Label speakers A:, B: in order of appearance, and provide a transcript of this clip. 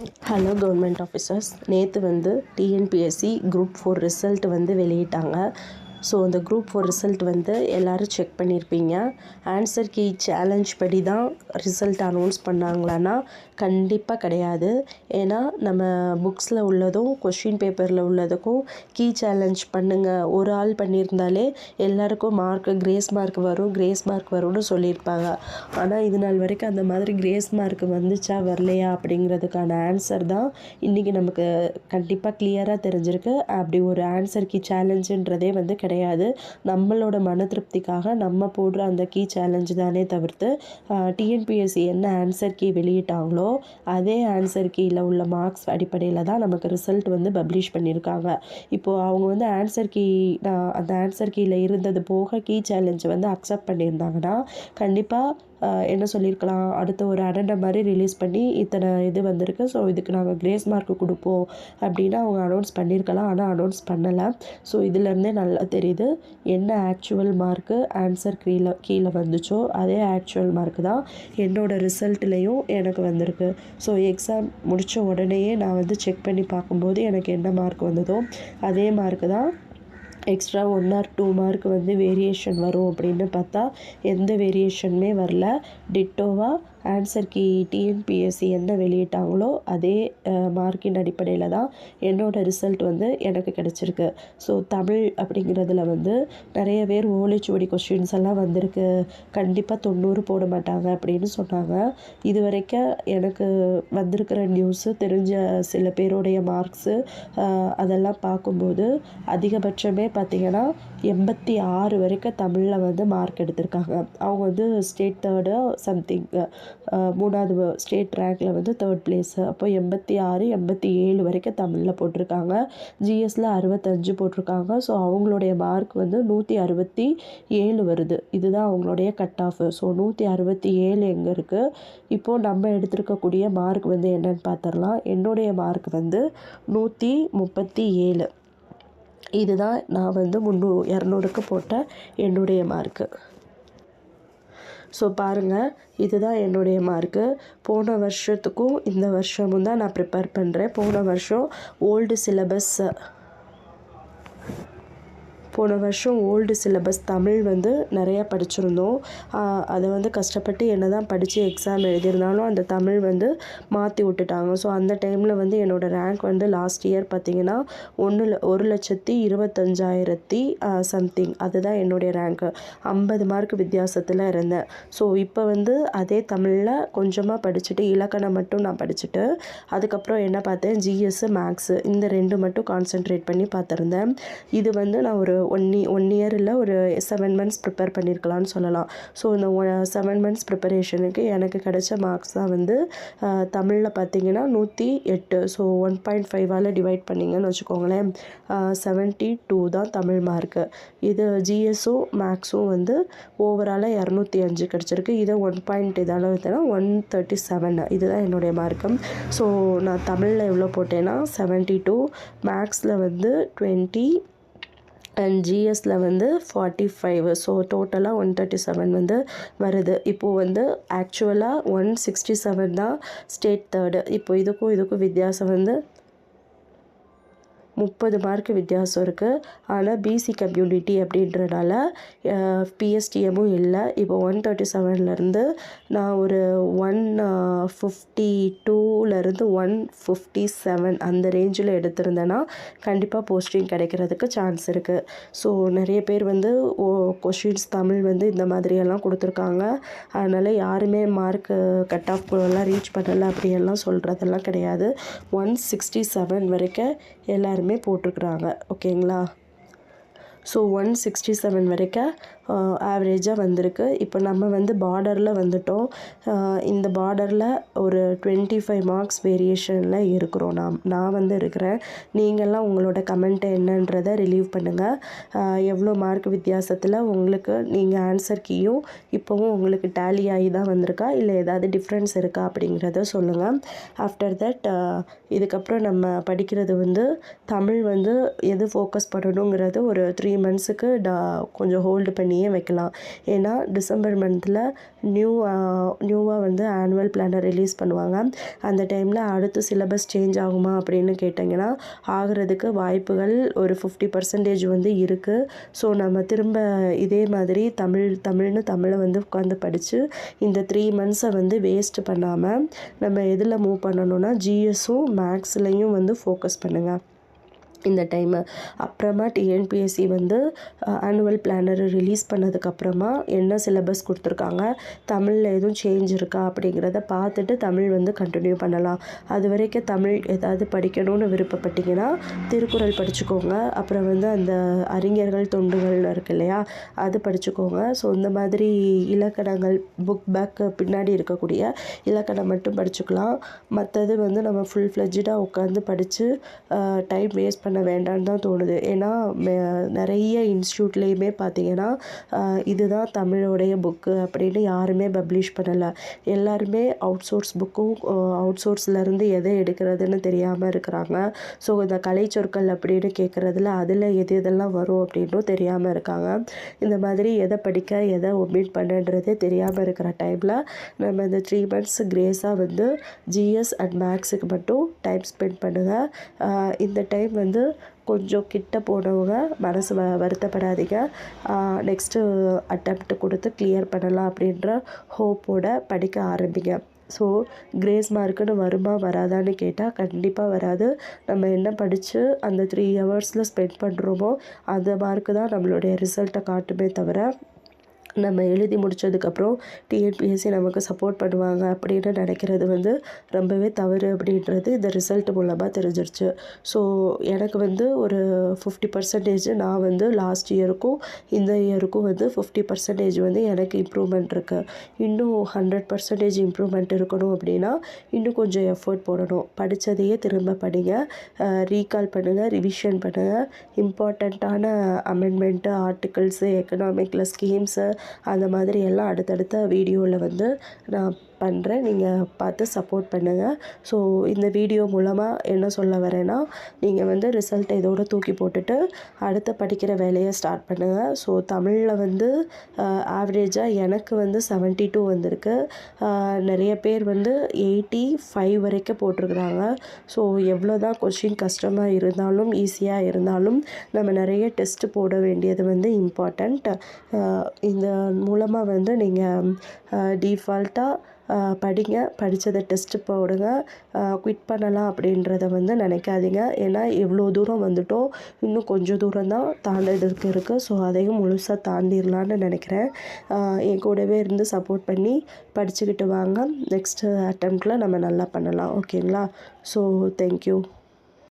A: Hello government officers நேற்று வந்து TNPSC group four result வந்து வெளியிட்டாங்க. ஸோ அந்த குரூப் ஃபோர் ரிசல்ட் வந்து எல்லோரும் செக் பண்ணியிருப்பீங்க ஆன்சர் கீ சேலஞ்ச் படி தான் ரிசல்ட் அனௌன்ஸ் பண்ணாங்களான்னா கண்டிப்பாக கிடையாது. ஏன்னா நம்ம புக்ஸில் உள்ளதும் கொஷின் பேப்பரில் உள்ளதுக்கும் கீ சேலஞ்ச் பண்ணுங்கள் ஒரு ஆள் பண்ணியிருந்தாலே எல்லாருக்கும் மார்க் கிரேஸ் மார்க் வரும் கிரேஸ் மார்க் வரும்னு சொல்லியிருப்பாங்க. ஆனால் இது நாள் வரைக்கும் அந்த மாதிரி கிரேஸ் மார்க் வந்துச்சா வரலையா அப்படிங்கிறதுக்கான ஆன்சர் தான் இன்றைக்கி நமக்கு கண்டிப்பாக கிளியராக தெரிஞ்சிருக்கு. அப்படி ஒரு ஆன்சர் கீ சேலஞ்சுன்றதே வந்து கிடையாது கிடையாது. நம்மளோட மன திருப்திக்காக நம்ம போடுற அந்த கீ சேலஞ்சு தானே தவிர்த்து டிஎன்பிஎஸ்சி என்ன ஆன்சர் கீ வெளியிட்டாங்களோ அதே ஆன்சர் கீயில் உள்ள மார்க்ஸ் அடிப்படையில் தான் நமக்கு ரிசல்ட் வந்து பப்ளிஷ் பண்ணியிருக்காங்க. இப்போது அவங்க வந்து ஆன்சர் கீ அந்த ஆன்சர் கீயில் இருந்தது போக கீ சேலஞ்சை வந்து அக்செப்ட் பண்ணியிருந்தாங்கன்னா கண்டிப்பாக என்ன சொல்லியிருக்கலாம் அடுத்த ஒரு அடண்ட மாதிரி ரிலீஸ் பண்ணி இத்தனை இது வந்திருக்கு. ஸோ இதுக்கு நாங்கள் கிரேஸ் மார்க் கொடுப்போம் அப்படின்னு அவங்க அனௌன்ஸ் பண்ணியிருக்கலாம் ஆனால் அனௌன்ஸ் பண்ணலை. ஸோ இதுலேருந்தே நல்லா தெரியுது என்ன ஆக்சுவல் மார்க்கு ஆன்சர் கீழே கீழே வந்துச்சோ அதே ஆக்சுவல் மார்க் தான் என்னோடய ரிசல்ட்லேயும் எனக்கு வந்திருக்கு. ஸோ எக்ஸாம் முடித்த உடனேயே நான் வந்து செக் பண்ணி பார்க்கும்போது எனக்கு என்ன மார்க் வந்ததோ அதே மார்க்கு தான் extra one or two mark வந்து வேரியேஷன் வரும் அப்படின்னு பார்த்தா எந்த வேரியேஷனுமே வரல. டிட்டோவாக ஆன்சர் கீ டிஎன்பிஎஸ்சி என்ன வெளியிட்டாங்களோ அதே மார்க்கின் அடிப்படையில் தான் என்னோடய ரிசல்ட் வந்து எனக்கு கிடச்சிருக்கு. ஸோ தமிழ் அப்படிங்கிறதுல வந்து நிறைய பேர் ஓலைச்சுவடி கொஷின்ஸ் எல்லாம் வந்திருக்கு. கண்டிப்பாக தொண்ணூறு போட மாட்டாங்க அப்படின்னு சொன்னாங்க. இது வரைக்கும் எனக்கு வந்திருக்கிற நியூஸு தெரிஞ்ச சில பேருடைய மார்க்ஸு அதெல்லாம் பார்க்கும்போது அதிகபட்சமே பார்த்திங்கன்னா எண்பத்தி ஆறு வரைக்கும் தமிழில் வந்து மார்க் எடுத்திருக்காங்க. அவங்க வந்து ஸ்டேட் தேர்டு சம்திங் மூணாவது ஸ்டேட் ரேங்கில் வந்து தேர்ட் ப்ளேஸு அப்போ எண்பத்தி ஆறு எண்பத்தி ஏழு வரைக்கும் தமிழில் போட்டிருக்காங்க. ஜிஎஸ்சில் அறுபத்தஞ்சு போட்டிருக்காங்க. ஸோ அவங்களுடைய மார்க் வந்து நூற்றி அறுபத்தி ஏழு வருது. இதுதான் அவங்களுடைய கட் ஆஃப் ஸோ நூற்றி அறுபத்தி ஏழு எங்கே இருக்குது இப்போது நம்ம எடுத்திருக்கக்கூடிய மார்க் வந்து என்னென்னு பார்த்துடலாம் என்னுடைய மார்க் வந்து நூற்றி முப்பத்தி ஏழு. இதுதான் நான் வந்து முந்நூ இரநூறுக்கு போட்ட என்னுடைய மார்க்கு ஸோ பாருங்கள் இதுதான் என்னுடைய மார்க்கு போன வருஷத்துக்கும் இந்த வருஷமும் தான் நான் ப்ரிப்பேர் பண்ணுறேன் போன வருஷம் ஓல்டு சிலபஸ்ஸை போன வருஷம் ஓல்டு சிலபஸ் தமிழ் வந்து நிறையா படிச்சிருந்தோம். அதை வந்து கஷ்டப்பட்டு என்ன தான் படித்து எக்ஸாம் எழுதியிருந்தாலும் அந்த தமிழ் வந்து மாற்றி விட்டுட்டாங்க. ஸோ அந்த டைமில் வந்து என்னோடய ரேங்க் வந்து லாஸ்ட் இயர் பார்த்திங்கன்னா ஒன்று ஒரு லட்சத்தி இருபத்தஞ்சாயிரத்தி சம்திங் அதுதான் என்னுடைய ரேங்க்கு ஐம்பது மார்க் வித்தியாசத்தில் இருந்தேன். ஸோ இப்போ வந்து அதே தமிழில் கொஞ்சமாக படிச்சுட்டு இலக்கணம் மட்டும் நான் படிச்சுட்டு அதுக்கப்புறம் என்ன பார்த்தேன்? ஜிஎஸ்ஸு மேக்ஸு இந்த ரெண்டு மட்டும் கான்சென்ட்ரேட் பண்ணி பார்த்துருந்தேன். இது வந்து நான் ஒரு ஒன் இ ஒன் இயரில் ஒரு செவன் மந்த்ஸ் ப்ரிப்பேர் பண்ணியிருக்கலாம்னு சொல்லலாம். ஸோ இந்த செவன் மந்த்ஸ் ப்ரிப்பரேஷனுக்கு எனக்கு கிடைச்ச மார்க்ஸ் தான் வந்து தமிழில் பார்த்தீங்கன்னா நூற்றி எட்டு. ஸோ ஒன் பாயிண்ட் ஃபைவால் டிவைட் பண்ணிங்கன்னு வச்சுக்கோங்களேன். செவன்ட்டி டூ தான் தமிழ் மார்க்கு இது ஜிஎஸும் மேக்ஸும் வந்து ஓவராலாக இரநூத்தி அஞ்சு கிடச்சிருக்கு. இதை ஒன் பாயிண்ட் இதால் பார்த்தீங்கன்னா ஒன் தேர்ட்டி செவன் இதுதான் என்னுடைய மார்க்கம் ஸோ நான் தமிழில் எவ்வளோ போட்டேன்னா செவன்ட்டி டூ மேக்ஸில் வந்து டுவெண்ட்டி அண்ட் ஜிஎஸ்சில் வந்து ஃபார்ட்டி ஃபைவ் ஸோ டோட்டலாக ஒன் தேர்ட்டி செவன் வந்து வருது. இப்போது வந்து ஆக்சுவலாக ஒன் சிக்ஸ்டி செவன் தான் ஸ்டேட் தேர்டு இப்போ இதுக்கும் இதுக்கும் வித்தியாசம் வந்து முப்பது மார்க் வித்தியாசம் இருக்குது ஆனால் பிசி கம்யூனிட்டி அப்படின்றனால பிஎஸ்டிஎம்மும் இல்லை. இப்போ ஒன் தேர்ட்டி செவன்லேருந்து நான் ஒரு ஒன் ஃபிஃப்டி டூலேருந்து ஒன் ஃபிஃப்டி செவன் அந்த ரேஞ்சில் எடுத்திருந்தேன்னா கண்டிப்பாக போஸ்டிங் கிடைக்கிறதுக்கு சான்ஸ் இருக்குது ஸோ நிறைய பேர் வந்து ஓ கொஷின்ஸ் தமிழ் வந்து இந்த மாதிரியெல்லாம் கொடுத்துருக்காங்க. அதனால் யாருமே மார்க்கு கட் ஆஃப் எல்லாம் ரீச் பண்ணலை அப்படியெல்லாம் சொல்கிறதெல்லாம் கிடையாது. ஒன் சிக்ஸ்டி செவன் வரைக்கும் எல்லாருமே எல்லாமே போட்டிருக்குறாங்க ஓகேங்களா ஸோ ஒன் சிக்ஸ்டி செவன் வரைக்கும் ஆவரேஜாக வந்திருக்கு. இப்போ நம்ம வந்து பார்டரில் வந்துட்டோம். இந்த பார்டரில் ஒரு டுவெண்ட்டி ஃபைவ் மார்க்ஸ் வேரியேஷனில் இருக்கிறோம். நான் நான் வந்து இருக்கிறேன். நீங்கள்லாம் உங்களோட கமெண்ட்டை என்னன்றதை ரிலீவ் பண்ணுங்கள் எவ்வளோ மார்க் வித்தியாசத்தில் உங்களுக்கு நீங்கள் ஆன்சர் கீயும் இப்போவும் உங்களுக்கு டேலி ஆகி தான் வந்திருக்கா? இல்லை ஏதாவது டிஃப்ரென்ஸ் இருக்கா அப்படிங்கிறத சொல்லுங்கள் ஆஃப்டர் தட் இதுக்கப்புறம் நம்ம படிக்கிறது வந்து தமிழ் வந்து எது ஃபோக்கஸ் பண்ணணுங்கிறது ஒரு த்ரீ மந்த்ஸுக்கு டா கொஞ்சம் ஹோல்டு பண்ணி பண்ணியே வைக்கலாம். ஏன்னா டிசம்பர் மந்தில் நியூ நியூவாக வந்து ஆனுவல் பிளானை ரிலீஸ் பண்ணுவாங்க. அந்த டைமில் அடுத்து சிலபஸ் சேஞ்ச் ஆகுமா அப்படின்னு கேட்டிங்கன்னா ஆகிறதுக்கு வாய்ப்புகள் ஒரு ஃபிஃப்டி பர்சன்டேஜ் வந்து இருக்குது ஸோ நம்ம திரும்ப இதே மாதிரி தமிழ் தமிழ்னு தமிழை வந்து உட்காந்து படித்து இந்த த்ரீ மந்த்ஸை வந்து வேஸ்ட் பண்ணாமல் நம்ம எதில் மூவ் பண்ணணும்னா ஜிஎஸும் மேக்ஸ்லேயும் வந்து ஃபோக்கஸ் பண்ணுங்கள் இந்த டைமு அப்புறமா டிஎன்பிஎஸ்சி வந்து ஆனுவல் பிளானரை ரிலீஸ் பண்ணதுக்கப்புறமா என்ன சிலபஸ் கொடுத்துருக்காங்க தமிழில் எதுவும் சேஞ்ச் இருக்கா அப்படிங்கிறத பார்த்துட்டு தமிழ் வந்து கண்டினியூ பண்ணலாம். அது வரைக்கும் தமிழ் ஏதாவது படிக்கணும்னு விருப்பப்பட்டீங்கன்னா திருக்குறள் படிச்சுக்கோங்க. அப்புறம் வந்து அந்த அறிஞர்கள் தொண்டுகள் இருக்கு இல்லையா அது படிச்சுக்கோங்க. ஸோ இந்த மாதிரி இலக்கணங்கள் புக் பேக்கு பின்னாடி இருக்கக்கூடிய இலக்கணம் மட்டும் படிச்சுக்கலாம். மற்றது வந்து நம்ம ஃபுல் ஃப்ளெஜ்டாக உட்காந்து படித்து டைம் வேஸ்ட் பண்ண பண்ண வேண்டாம்னு தான் தோணுது. ஏன்னா நிறைய இன்ஸ்டியூட்லேயுமே பார்த்தீங்கன்னா இதுதான் தமிழோடைய புக்கு அப்படின்னு யாருமே பப்ளிஷ் பண்ணலை. எல்லாருமே அவுட் சோர்ஸ் புக்கும் அவுட் சோர்ஸ்லேருந்து எதை எடுக்கிறதுன்னு தெரியாமல் இருக்கிறாங்க. ஸோ இந்த கலை சொற்கள் அப்படின்னு கேட்குறதுல அதில் எது எதெல்லாம் வரும் அப்படின்னும் தெரியாமல் இருக்காங்க. இந்த மாதிரி எதை படிக்க எதை ஒமிட் பண்ணுன்றதே தெரியாமல் இருக்கிற டைமில் நம்ம இந்த த்ரீ மந்த்ஸ் கிரேஸாக வந்து ஜிஎஸ் அண்ட் மேக்ஸுக்கு மட்டும் டைம் ஸ்பெண்ட் பண்ணுங்கள் இந்த டைம் வந்து கொஞ்சம் கிட்ட போனவங்க மனசு வ வருத்தப்படாதீங்க. நெக்ஸ்ட்டு அட்டம்ப்ட் கொடுத்து கிளியர் பண்ணலாம் அப்படின்ற ஹோப்போட படிக்க ஆரம்பிங்க. ஸோ கிரேஸ் மார்க்குன்னு வருமா வராதான்னு கேட்டால் கண்டிப்பாக வராது. நம்ம என்ன படித்து அந்த த்ரீ ஹவர்ஸில் ஸ்பெண்ட் பண்ணுறோமோ அந்த மார்க்கு தான் நம்மளுடைய ரிசல்ட்டை காட்டுமே தவிர நம்ம எழுதி முடித்ததுக்கப்புறம் டிஎன்பிஎஸ்சி நமக்கு சப்போர்ட் பண்ணுவாங்க அப்படின்னு நினைக்கிறது வந்து ரொம்பவே தவறு அப்படின்றது இந்த ரிசல்ட் மூலமாக தெரிஞ்சிருச்சு. ஸோ எனக்கு வந்து ஒரு ஃபிஃப்டி பர்சன்டேஜ் நான் வந்து லாஸ்ட் இயருக்கும் இந்த இயருக்கும் வந்து ஃபிஃப்டி பர்சன்டேஜ் வந்து எனக்கு இம்ப்ரூவ்மெண்ட் இருக்குது இன்னும் ஹண்ட்ரட் பர்சன்டேஜ் இம்ப்ரூவ்மெண்ட் இருக்கணும் அப்படின்னா இன்னும் கொஞ்சம் எஃபர்ட் போடணும். படித்ததையே திரும்ப படிங்க. ரீகால் பண்ணுங்கள் ரிவிஷன் பண்ணுங்கள் இம்பார்ட்டண்ட்டான அமெண்ட்மெண்ட்டு ஆர்டிகல்ஸு எக்கனாமிக்கில் ஸ்கீம்ஸு அந்த மாதிரி எல்லாம் அடுத்தடுத்த வீடியோவில் வந்து நான் பண்ணுறேன். நீங்கள் பார்த்து சப்போர்ட் பண்ணுங்கள் ஸோ இந்த வீடியோ மூலமாக என்ன சொல்ல வரேன்னா நீங்கள் வந்து ரிசல்ட்டை இதோட தூக்கி போட்டுட்டு அடுத்த படிக்கிற வேலையை ஸ்டார்ட் பண்ணுங்கள் ஸோ தமிழில் வந்து ஆவரேஜாக எனக்கு வந்து 72 டூ வந்திருக்கு நிறைய பேர் வந்து எயிட்டி ஃபைவ் வரைக்கும் போட்டிருக்கிறாங்க. ஸோ எவ்வளோ தான் கொஷின் கஷ்டமாக இருந்தாலும் ஈஸியாக இருந்தாலும் நம்ம நிறைய டெஸ்ட் போட வேண்டியது வந்து இம்பார்ட்டண்ட் இந்த மூலமாக வந்து நீங்கள் டிஃபால்ட்டாக படிங்க. படித்ததை டெஸ்ட்டு போடுங்க. குவிட் பண்ணலாம் அப்படின்றத வந்து நினைக்காதீங்க. ஏன்னா எவ்வளோ தூரம் வந்துட்டோம் இன்னும் கொஞ்சம் தூரம் தான் தாண்டதுக்கு இருக்குது ஸோ அதையும் முழுசாக தாண்டிடலான்னு நினைக்கிறேன். என் கூடவே இருந்து சப்போர்ட் பண்ணி படிச்சுக்கிட்டு வாங்க. நெக்ஸ்ட்டு அட்டம்ப்டில் நம்ம நல்லா பண்ணலாம். ஓகேங்களா ஸோ தேங்க்யூ